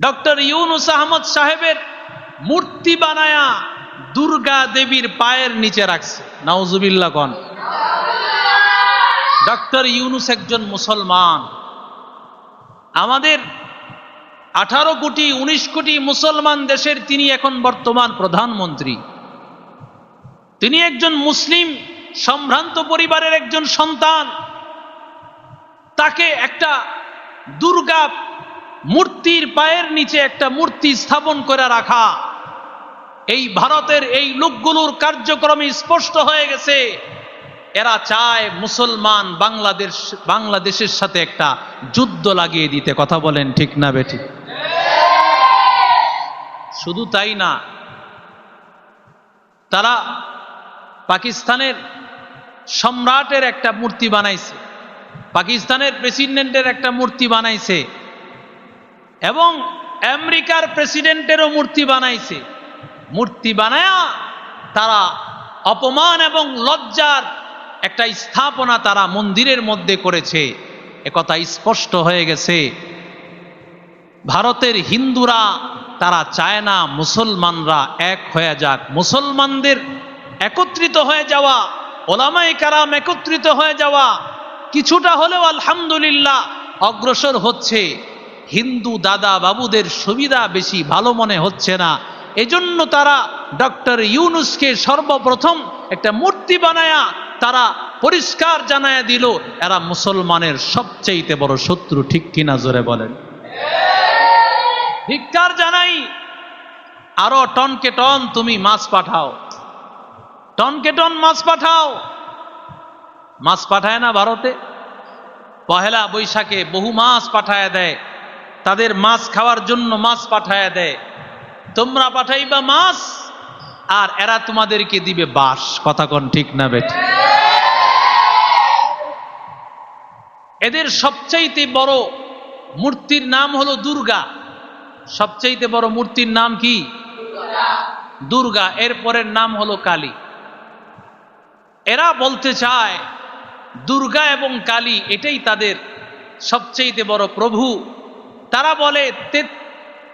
Doctor Yunus Ahmad সাহেবের মূর্তি বানায়া দুর্গা দেবীর পায়ের নিচে রাখছে। নাউজুবিল্লা কন। ডক্টর ইউনুস একজন মুসলমান। আমাদের আঠারো কোটি, উনিশ কোটি মুসলমান দেশের তিনি এখন বর্তমান প্রধানমন্ত্রী। তিনি একজন মুসলিম, সম্ভ্রান্ত পরিবারের একজন সন্তান। তাকে একটা দুর্গা মূর্তির পায়ের নিচে একটা মূর্তি স্থাপন করে রাখা। এই ভারতের এই লোকগুলোর কার্যক্রমে স্পষ্ট হয়ে গেছে। এরা চায় মুসলমান বাংলাদেশ, বাংলাদেশের সাথে একটা যুদ্ধ লাগিয়ে দিতে। কথা বলেন ঠিক না বেটি শুধু তাই না, তারা পাকিস্তানের সম্রাটের একটা মূর্তি বানাইছে। পাকিস্তানের প্রেসিডেন্টের একটা মূর্তি বানাইছে। এবং আমেরিকার প্রেসিডেন্টেরও মূর্তি বানাইছে। মূর্তি বানায়া তারা অপমান এবং লজ্জার একটা স্থাপনা তারা মন্দিরের মধ্যে করেছে। একথা স্পষ্ট হয়ে গেছে। ভারতের হিন্দুরা, তারা চায় না মুসলমানরা এক হয়ে যাক। মুসলমানদের একত্রিত হয়ে যাওয়া ওলামাই কারাম একত্রিত হয়ে যাওয়া, কিছুটা হলেও আলহামদুলিল্লাহ অগ্রসর হচ্ছে। হিন্দু দাদা বাবুদের সুবিধা বেশি ভালো মনে হচ্ছে না। এজন্য তারা ডক্টর ইউনুসকে সর্বপ্রথম একটা মূর্তি বানায়া তারা পরিষ্কার জানায়া দিল, এরা মুসলমানের সবচেয়েতে বড় শত্রু, ঠিক কিনা জোরে বলেন? ধিক্কার জানাই, আরও টনকে টন তুমি মাছ পাঠাও। টনকে টন মাছ পাঠাও। মাছ পাঠায় না ভারতে? পহেলা বৈশাখে বহু মাছ পাঠায় দেয়। তাদের মাছ খাওয়ার জন্য মাছ পাঠায় দেয়। তোমরা পাঠাইবা মাছ, আর এরা তোমাদেরকে দিবে বাস কথা কোন ঠিক না বেটি এদের সবচাইতে বড় মূর্তির নাম হলো দুর্গা। সবচাইতে বড় মূর্তির নাম কি? দুর্গা। এর পরের নাম হলো কালী। এরা বলতে চায়, দুর্গা এবং কালী এটাই তাদের সবচেয়ে বড় প্রভু। তারা বলে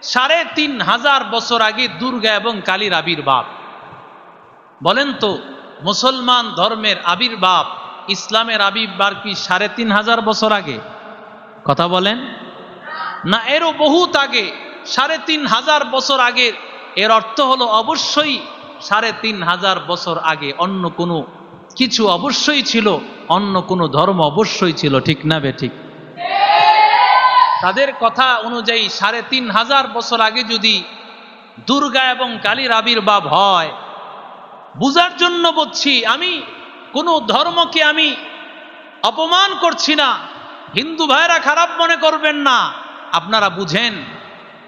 সাড়ে তিন হাজার বছর আগে দুর্গা এবং কালীর আবির্ভাব। বলেন তো, মুসলমান ধর্মের আবির্ভাব, ইসলামের আবির্ভাব কি সাড়ে তিন হাজার বছর আগে? কথা বলেন। না, এরও বহুত আগে, সাড়ে তিন হাজার বছর আগে। এর অর্থ হলো, অবশ্যই সাড়ে তিন হাজার বছর আগে অন্য কোনো কিছু অবশ্যই ছিল, অন্য কোনো ধর্ম অবশ্যই ছিল, ঠিক না বে ঠিক? তাদের কথা অনুযায়ী সাড়ে তিন হাজার বছর আগে যদি দুর্গা এবং কালীর আবির্ভাব হয়, বুঝার জন্য বলছি, আমি কোনো ধর্মকে আমি অপমান করছি না। হিন্দু ভাইরা খারাপ মনে করবেন না। আপনারা বুঝেন,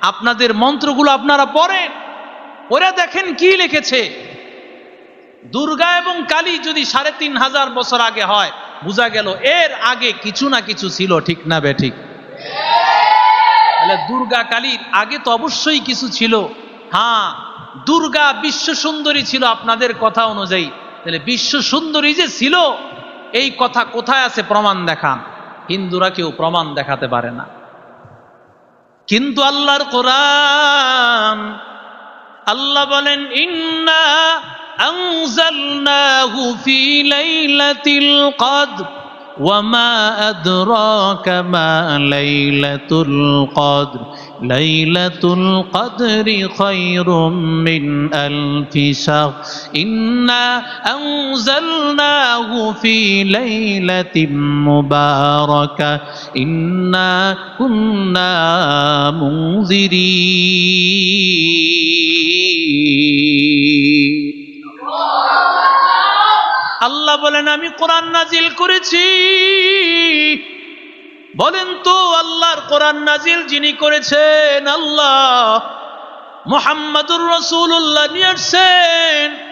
আপনাদের মন্ত্রগুলো আপনারা পড়েন। ওরা দেখেন কি লিখেছে। দুর্গা এবং কালী যদি সাড়ে তিন হাজার বছর আগে হয়, বোঝা গেল এর আগে কিছু না কিছু ছিল, ঠিক না বে ঠিক। তাহলে দুর্গা কালীর আগে তো অবশ্যই কিছু ছিল। হ্যাঁ দুর্গা বিশ্ব সুন্দরী ছিল আপনাদের কথা অনুযায়ী। তাহলে বিশ্ব সুন্দরী যে ছিল, এই কথা কোথায় আছে প্রমাণ দেখান। হিন্দুরা কেউ প্রমাণ দেখাতে পারে না। কিন্তু আল্লাহর কোরআন, আল্লাহ বলেন, ইন্না আনজালনাহু ফি লাইলাতিল কদর। وما أدراك ما ليلة القدر ليلة القدر خير من ألف شهر إنا أنزلناه في ليلة مباركة إنا كنا منذرين বলেন, আমি কোরআন নাজিল করেছি। বলেন তো, আল্লাহর কোরআন নাজিল যিনি করেছেন, আল্লাহ মোহাম্মদুর রসুল্লাহ নিয়ে আসছেন।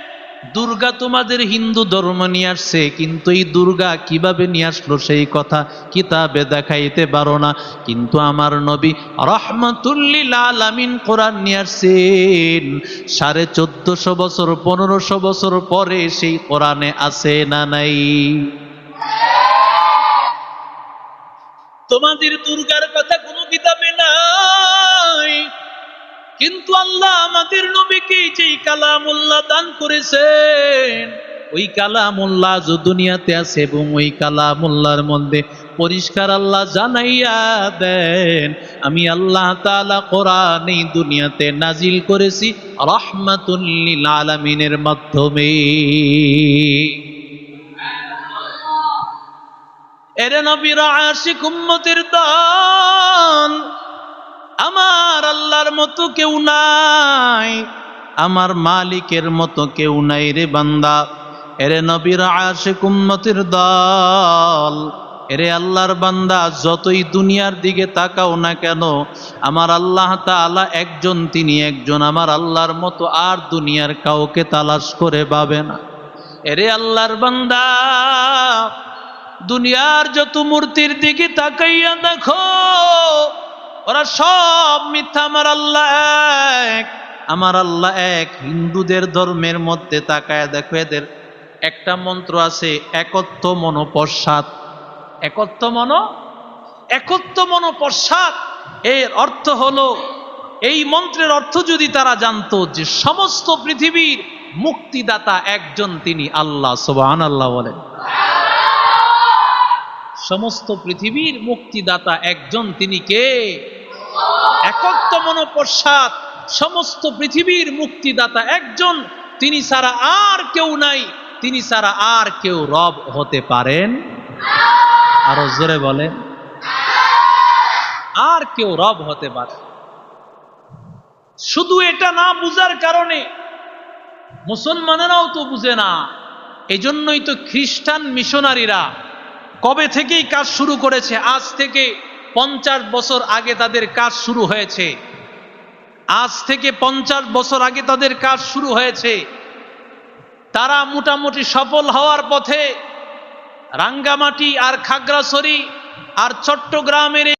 দুর্গা তোমাদের হিন্দু ধর্ম নিয়ে আসছে, কিন্তু এই দুর্গা কীভাবে নিয়ে আসলো সেই কথা কিতাবে দেখাইতে পারো না। কিন্তু আমার নবী রহমতুল্লিল আলামিন কোরআন নিয়ে আসছেন। সাড়ে চোদ্দশো বছর, পনেরোশো বছর পরে সেই কোরআনে আছে না নাই? তোমাদের দুর্গার কথা কোনো কিতাবে নাই। কিন্তু আল্লাহ আমাদের নবীকে যেই কালামুল্লাহ দান করেছেন, ওই কালামুল্লাহ যে দুনিয়াতে আছে এবং ওই কালামুল্লাহর মধ্যে পরিষ্কার আল্লাহ জানাইয়া দেন, আমি আল্লাহ তাআলা কোরআন এই দুনিয়াতে নাজিল করেছি রহমাতুল্লিল আলামিনের মাধ্যমে। এরে নবীর আশিক উম্মতের দল আমার আল্লাহর মতো কেউ নাই। আমার মালিকের মতো কেউ নাই রে বান্দা। এরে নবীর আশিক উম্মতের দল। এরে আল্লাহর বান্দা, যতই দুনিয়ার দিকে তাকাও না কেন, আমার আল্লাহ তাআলা একজন, তিনি একজন। আমার আল্লাহর মতো আর দুনিয়ার কাউকে তালাশ করে পাবে না। এরে আল্লাহর বান্দা, দুনিয়ার যত মূর্তির দিকে তাকাইয়া দেখো ওরা সব মিথ্যা, আমার আল্লাহ এক। আমার আল্লাহ এক। হিন্দুদের ধর্মের মধ্যে তাকায় দেখো এদের। একটা মন্ত্র আছে, একত্ব মনোপশ্চাৎ একত্ব মন? একত্ব মনোপশ্চাৎ এর অর্থ হলো, এই মন্ত্রের অর্থ যদি তারা জানতো যে সমস্ত পৃথিবীর মুক্তিদাতা একজন তিনি আল্লাহ সোবাহান আল্লাহ বলেন। সমস্ত পৃথিবীর মুক্তিদাতা একজন তিনি কে? একত্ব মনোপশ্চাৎ সমস্ত পৃথিবীর মুক্তিদাতা একজন। তিনি ছাড়া আর কেউ নাই। তিনি ছাড়া আর কেউ রব হতে পারেন? আরও জোরে বলেন। আর কেউ রব হতে পারে। শুধু এটা না বুঝার কারণে মুসলমানেরাও তো বুঝে না। এজন্যই তো খ্রিস্টান মিশনারিরা কবে থেকেই কাজ শুরু করেছে? আজ থেকে পঞ্চাশ বছর আগে তাদের কাজ শুরু হয়েছে। আজ থেকে পঞ্চাশ বছর আগে তাদের কাজ শুরু হয়েছে। তারা মোটামুটি সফল হওয়ার পথে রাঙ্গামাটি আর খাগড়াছড়ি আর চট্টগ্রামের